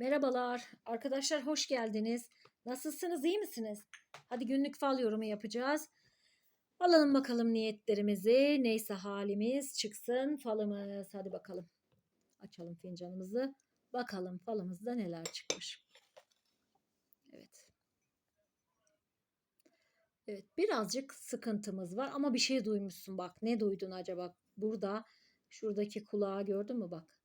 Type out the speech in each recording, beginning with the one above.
Merhabalar. Arkadaşlar hoş geldiniz. Nasılsınız? iyi misiniz? Hadi günlük fal yorumu yapacağız. Alalım bakalım niyetlerimizi. Neyse halimiz çıksın falımız. Hadi bakalım. Açalım fincanımızı. Bakalım falımızda neler çıkmış. Evet. Evet birazcık sıkıntımız var ama bir şey duymuşsun bak. Ne duydun acaba? Burada şuradaki kulağı gördün mü bak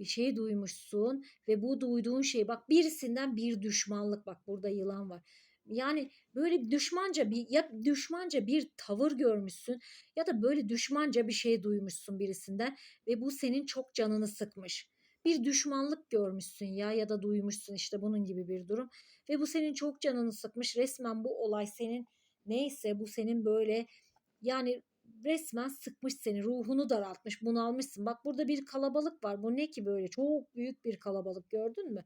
bir şey duymuşsun ve bu duyduğun şey bak birisinden bir düşmanlık bak burada yılan var. Yani böyle düşmanca bir ya düşmanca bir tavır görmüşsün ya da böyle düşmanca bir şey duymuşsun birisinden ve bu senin çok canını sıkmış. Bir düşmanlık görmüşsün ya ya da duymuşsun işte bunun gibi bir durum ve bu senin çok canını sıkmış. Resmen bu olay senin neyse bu senin böyle yani resmen sıkmış seni, ruhunu daraltmış, bunalmışsın. Bak burada bir kalabalık var. Bu ne ki böyle? Çok büyük bir kalabalık gördün mü?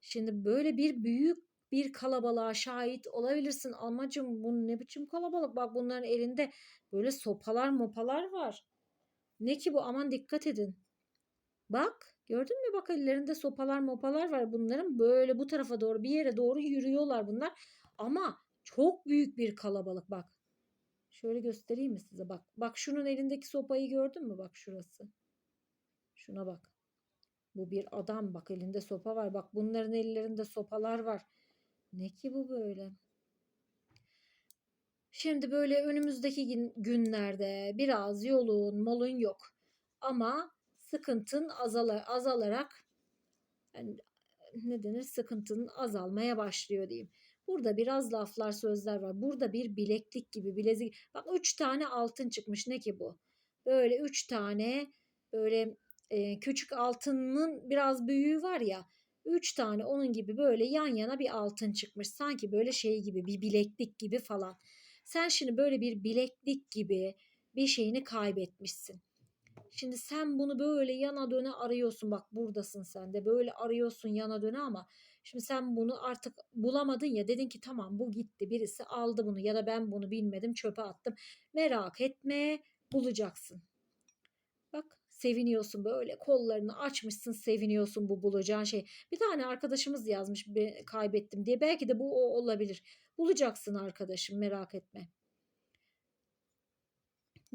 Şimdi böyle bir büyük bir kalabalığa şahit olabilirsin. Amacım bu ne biçim kalabalık? Bak bunların elinde böyle sopalar mopalar var. Ne ki bu? Aman dikkat edin. Bak gördün mü? Bak ellerinde sopalar mopalar var. Bunların böyle bu tarafa doğru bir yere doğru yürüyorlar bunlar. Ama çok büyük bir kalabalık bak. Şöyle göstereyim mi size? Bak. Bak şunun elindeki sopayı gördün mü? Bak şurası. Şuna bak. Bu bir adam. Bak elinde sopa var. Bak bunların ellerinde sopalar var. Ne ki bu böyle? Şimdi böyle önümüzdeki günlerde biraz yolun, molun yok. Ama sıkıntın azala, azalarak yani ne denir? Sıkıntının azalmaya başlıyor diyeyim. Burada biraz laflar sözler var. Burada bir bileklik gibi bilezik. Bak üç tane altın çıkmış. Ne ki bu? Böyle üç tane böyle e, küçük altının biraz büyüğü var ya. Üç tane onun gibi böyle yan yana bir altın çıkmış. Sanki böyle şey gibi bir bileklik gibi falan. Sen şimdi böyle bir bileklik gibi bir şeyini kaybetmişsin. Şimdi sen bunu böyle yana döne arıyorsun. Bak buradasın sen de böyle arıyorsun yana döne ama Şimdi sen bunu artık bulamadın ya dedin ki tamam bu gitti birisi aldı bunu ya da ben bunu bilmedim çöpe attım. Merak etme bulacaksın. Bak seviniyorsun böyle kollarını açmışsın seviniyorsun bu bulacağın şey. Bir tane arkadaşımız yazmış kaybettim diye belki de bu o olabilir. Bulacaksın arkadaşım merak etme.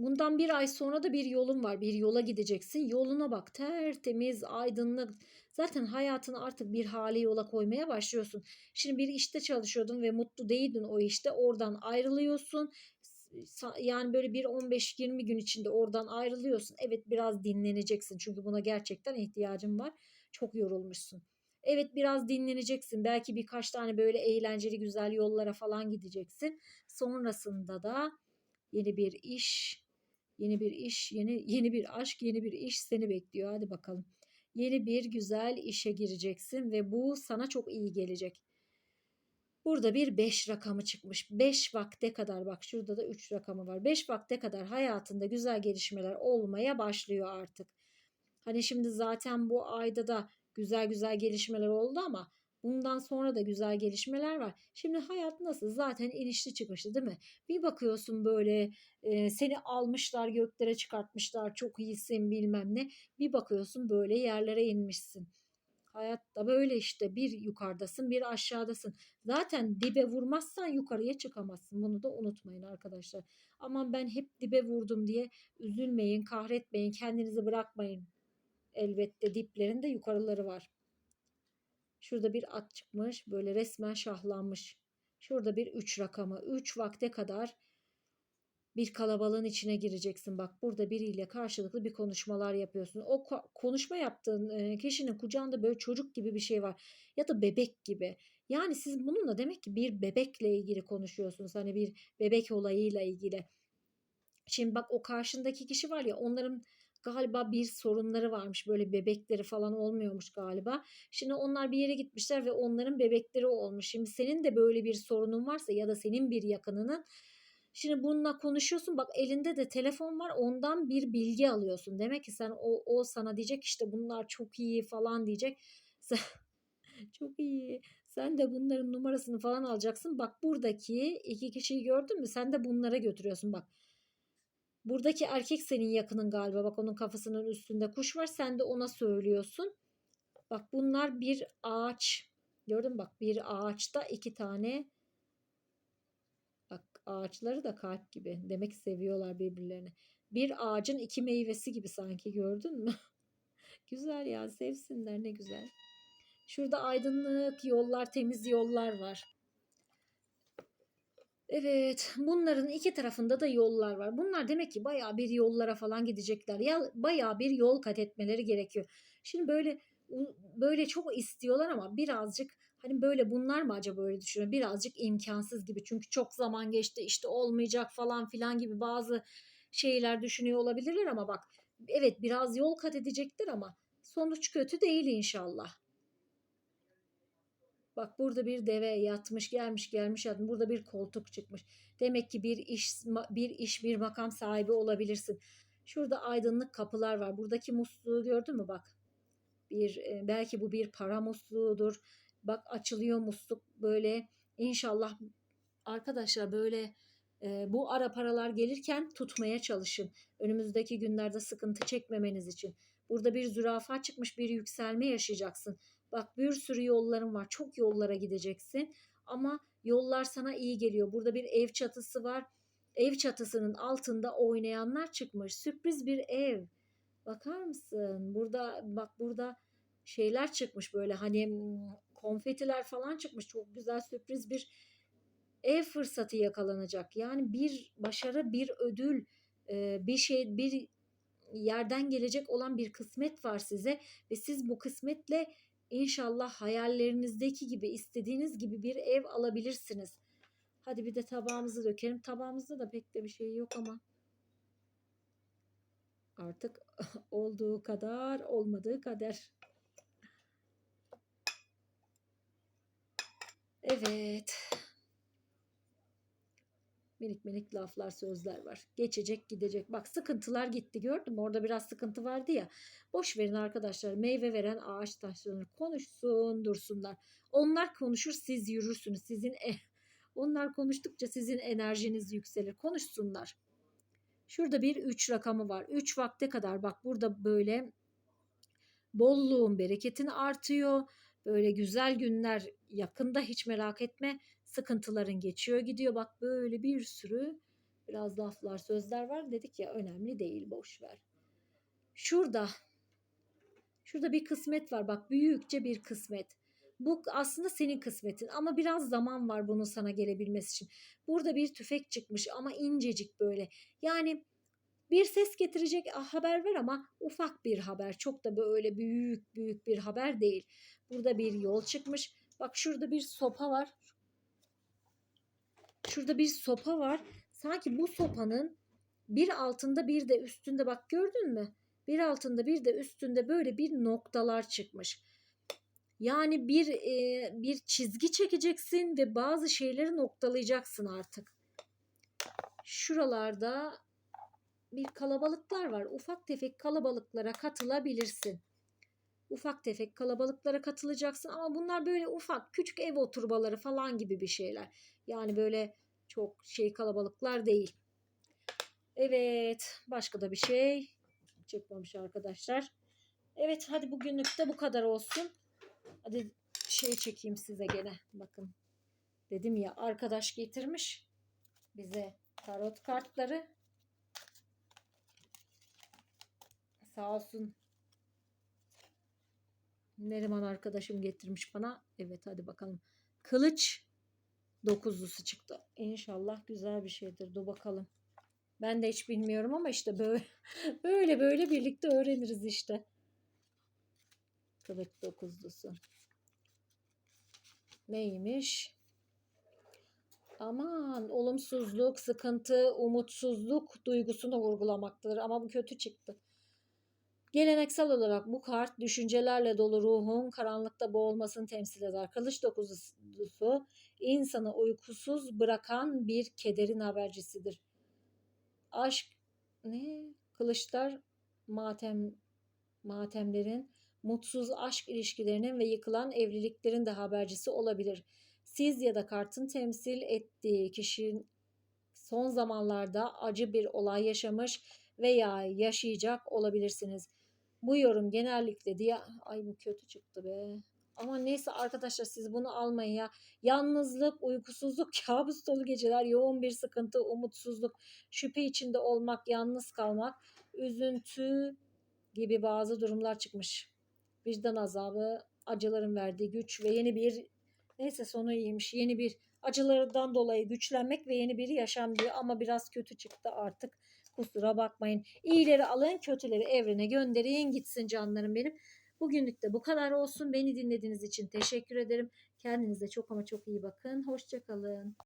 Bundan bir ay sonra da bir yolun var. Bir yola gideceksin. Yoluna bak tertemiz, aydınlık. Zaten hayatını artık bir hale yola koymaya başlıyorsun. Şimdi bir işte çalışıyordun ve mutlu değildin o işte. Oradan ayrılıyorsun. Yani böyle bir 15-20 gün içinde oradan ayrılıyorsun. Evet biraz dinleneceksin. Çünkü buna gerçekten ihtiyacın var. Çok yorulmuşsun. Evet biraz dinleneceksin. Belki birkaç tane böyle eğlenceli güzel yollara falan gideceksin. Sonrasında da yeni bir iş, yeni bir iş, yeni yeni bir aşk, yeni bir iş seni bekliyor. Hadi bakalım. Yeni bir güzel işe gireceksin ve bu sana çok iyi gelecek. Burada bir 5 rakamı çıkmış. 5 vakte kadar bak şurada da 3 rakamı var. 5 vakte kadar hayatında güzel gelişmeler olmaya başlıyor artık. Hani şimdi zaten bu ayda da güzel güzel gelişmeler oldu ama Bundan sonra da güzel gelişmeler var. Şimdi hayat nasıl? Zaten inişli çıkışlı değil mi? Bir bakıyorsun böyle e, seni almışlar göklere çıkartmışlar çok iyisin bilmem ne. Bir bakıyorsun böyle yerlere inmişsin. Hayatta böyle işte bir yukarıdasın bir aşağıdasın. Zaten dibe vurmazsan yukarıya çıkamazsın. Bunu da unutmayın arkadaşlar. Aman ben hep dibe vurdum diye üzülmeyin, kahretmeyin, kendinizi bırakmayın. Elbette diplerinde yukarıları var. Şurada bir at çıkmış. Böyle resmen şahlanmış. Şurada bir 3 rakamı. 3 vakte kadar bir kalabalığın içine gireceksin. Bak burada biriyle karşılıklı bir konuşmalar yapıyorsun. O konuşma yaptığın kişinin kucağında böyle çocuk gibi bir şey var. Ya da bebek gibi. Yani siz bununla demek ki bir bebekle ilgili konuşuyorsunuz. Hani bir bebek olayıyla ilgili. Şimdi bak o karşındaki kişi var ya onların galiba bir sorunları varmış. Böyle bebekleri falan olmuyormuş galiba. Şimdi onlar bir yere gitmişler ve onların bebekleri olmuş. Şimdi senin de böyle bir sorunun varsa ya da senin bir yakınının Şimdi bununla konuşuyorsun bak elinde de telefon var ondan bir bilgi alıyorsun. Demek ki sen o, o sana diyecek işte bunlar çok iyi falan diyecek. Sen, çok iyi. Sen de bunların numarasını falan alacaksın. Bak buradaki iki kişiyi gördün mü? Sen de bunlara götürüyorsun bak. Buradaki erkek senin yakının galiba. Bak onun kafasının üstünde kuş var. Sen de ona söylüyorsun. Bak bunlar bir ağaç. Gördün mü? bak bir ağaçta iki tane bak ağaçları da kalp gibi. Demek seviyorlar birbirlerini. Bir ağacın iki meyvesi gibi sanki gördün mü? güzel ya sevsinler ne güzel. Şurada aydınlık yollar, temiz yollar var. Evet, bunların iki tarafında da yollar var. Bunlar demek ki bayağı bir yollara falan gidecekler. Ya bayağı bir yol kat etmeleri gerekiyor. Şimdi böyle böyle çok istiyorlar ama birazcık hani böyle bunlar mı acaba böyle düşünüyor? Birazcık imkansız gibi. Çünkü çok zaman geçti işte olmayacak falan filan gibi bazı şeyler düşünüyor olabilirler ama bak evet biraz yol kat edecektir ama sonuç kötü değil inşallah. Bak burada bir deve yatmış gelmiş gelmiş yatmış. Burada bir koltuk çıkmış. Demek ki bir iş bir iş bir makam sahibi olabilirsin. Şurada aydınlık kapılar var. Buradaki musluğu gördün mü bak. Bir e, belki bu bir para musluğudur. Bak açılıyor musluk böyle. İnşallah arkadaşlar böyle e, bu ara paralar gelirken tutmaya çalışın. Önümüzdeki günlerde sıkıntı çekmemeniz için. Burada bir zürafa çıkmış bir yükselme yaşayacaksın. Bak bir sürü yolların var. Çok yollara gideceksin. Ama yollar sana iyi geliyor. Burada bir ev çatısı var. Ev çatısının altında oynayanlar çıkmış. Sürpriz bir ev. Bakar mısın? Burada bak burada şeyler çıkmış böyle hani hmm, konfetiler falan çıkmış. Çok güzel sürpriz bir ev fırsatı yakalanacak. Yani bir başarı, bir ödül, bir şey, bir yerden gelecek olan bir kısmet var size ve siz bu kısmetle İnşallah hayallerinizdeki gibi istediğiniz gibi bir ev alabilirsiniz. Hadi bir de tabağımızı dökelim. Tabağımızda da pek de bir şey yok ama artık olduğu kadar olmadığı kader. Evet minik minik laflar sözler var. Geçecek gidecek. Bak sıkıntılar gitti gördün mü? Orada biraz sıkıntı vardı ya. Boş verin arkadaşlar. Meyve veren ağaç taşlarını konuşsun dursunlar. Onlar konuşur siz yürürsünüz. Sizin e onlar konuştukça sizin enerjiniz yükselir. Konuşsunlar. Şurada bir 3 rakamı var. 3 vakte kadar bak burada böyle bolluğun bereketin artıyor. Böyle güzel günler yakında hiç merak etme sıkıntıların geçiyor gidiyor. Bak böyle bir sürü biraz laflar sözler var. Dedik ya önemli değil boş ver. Şurada şurada bir kısmet var. Bak büyükçe bir kısmet. Bu aslında senin kısmetin ama biraz zaman var bunun sana gelebilmesi için. Burada bir tüfek çıkmış ama incecik böyle. Yani bir ses getirecek haber ver ama ufak bir haber. Çok da böyle büyük büyük bir haber değil. Burada bir yol çıkmış. Bak şurada bir sopa var. Şurada bir sopa var. Sanki bu sopanın bir altında bir de üstünde bak gördün mü? Bir altında bir de üstünde böyle bir noktalar çıkmış. Yani bir e, bir çizgi çekeceksin ve bazı şeyleri noktalayacaksın artık. Şuralarda bir kalabalıklar var. Ufak tefek kalabalıklara katılabilirsin. Ufak tefek kalabalıklara katılacaksın ama bunlar böyle ufak küçük ev oturmaları falan gibi bir şeyler. Yani böyle çok şey kalabalıklar değil. Evet başka da bir şey çıkmamış arkadaşlar. Evet hadi bugünlük de bu kadar olsun. Hadi şey çekeyim size gene. Bakın dedim ya arkadaş getirmiş bize tarot kartları. Sağ olsun Neriman arkadaşım getirmiş bana. Evet hadi bakalım. Kılıç dokuzlusu çıktı. İnşallah güzel bir şeydir. Dur bakalım. Ben de hiç bilmiyorum ama işte böyle böyle böyle birlikte öğreniriz işte. Kılıç dokuzlusu. Neymiş? Aman olumsuzluk, sıkıntı, umutsuzluk duygusunu vurgulamaktadır. Ama bu kötü çıktı. Geleneksel olarak bu kart düşüncelerle dolu ruhun karanlıkta boğulmasını temsil eder. Kılıç dokuzlusu insanı uykusuz bırakan bir kederin habercisidir. Aşk ne? Kılıçlar matem matemlerin, mutsuz aşk ilişkilerinin ve yıkılan evliliklerin de habercisi olabilir. Siz ya da kartın temsil ettiği kişinin son zamanlarda acı bir olay yaşamış veya yaşayacak olabilirsiniz Bu yorum genellikle diye ay bu kötü çıktı be. Ama neyse arkadaşlar siz bunu almayın ya. Yalnızlık, uykusuzluk, kabus dolu geceler, yoğun bir sıkıntı, umutsuzluk, şüphe içinde olmak, yalnız kalmak, üzüntü gibi bazı durumlar çıkmış. Vicdan azabı, acıların verdiği güç ve yeni bir neyse sonu iyiymiş. Yeni bir acılardan dolayı güçlenmek ve yeni bir yaşam diyor ama biraz kötü çıktı artık. Kusura bakmayın. İyileri alın, kötüleri evrene gönderin gitsin canlarım benim. Bugünlük de bu kadar olsun. Beni dinlediğiniz için teşekkür ederim. Kendinize çok ama çok iyi bakın. Hoşçakalın.